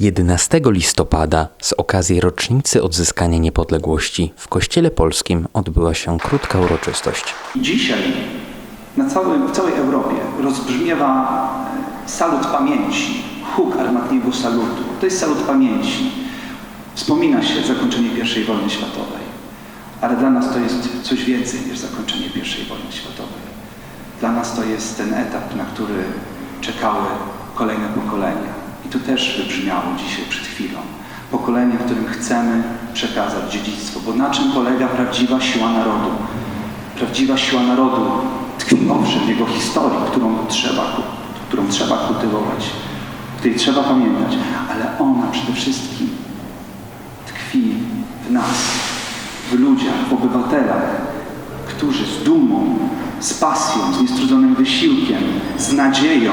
11 listopada z okazji rocznicy odzyskania niepodległości w Kościele Polskim odbyła się krótka uroczystość. Dzisiaj na całym, w całej Europie rozbrzmiewa e, salut pamięci, huk armatniego salutu. To jest salut pamięci. Wspomina się zakończenie I wojny światowej, ale dla nas to jest coś więcej niż zakończenie I wojny światowej. Dla nas to jest ten etap, na który czekały kolejne pokolenia. I to też wybrzmiało dzisiaj przed chwilą. Pokolenie, którym chcemy przekazać dziedzictwo. Bo na czym polega prawdziwa siła narodu? Prawdziwa siła narodu tkwi owszem w jego historii, którą trzeba, którą trzeba kultywować, której trzeba pamiętać, ale ona przede wszystkim tkwi w nas, w ludziach, w obywatelach, którzy z dumą, z pasją, z niestrudzonym wysiłkiem, z nadzieją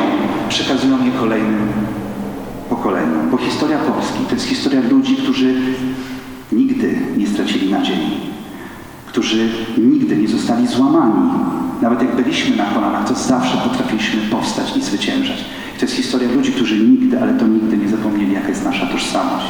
przekazują je kolejnym bo historia Polski to jest historia ludzi, którzy nigdy nie stracili nadziei, którzy nigdy nie zostali złamani. Nawet jak byliśmy na kolanach, to zawsze potrafiliśmy powstać i zwyciężać. To jest historia ludzi, którzy nigdy, ale to nigdy nie zapomnieli, jaka jest nasza tożsamość.